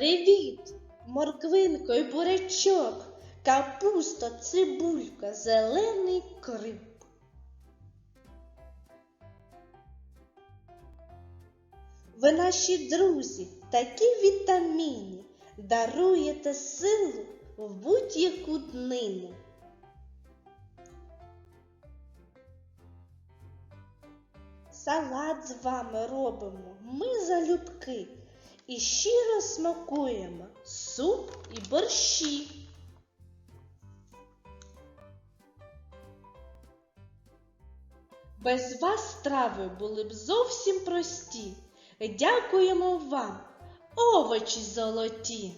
Привіт! Морквинко й бурячок, капуста, цибулька, зелений крип. Ви наші друзі, такі вітаміни, даруєте силу в будь-яку днину. Салат з вами робимо ми залюбки і щиро смакуємо суп і борщі. Без вас страви були б зовсім прості. Дякуємо вам, овочі золоті.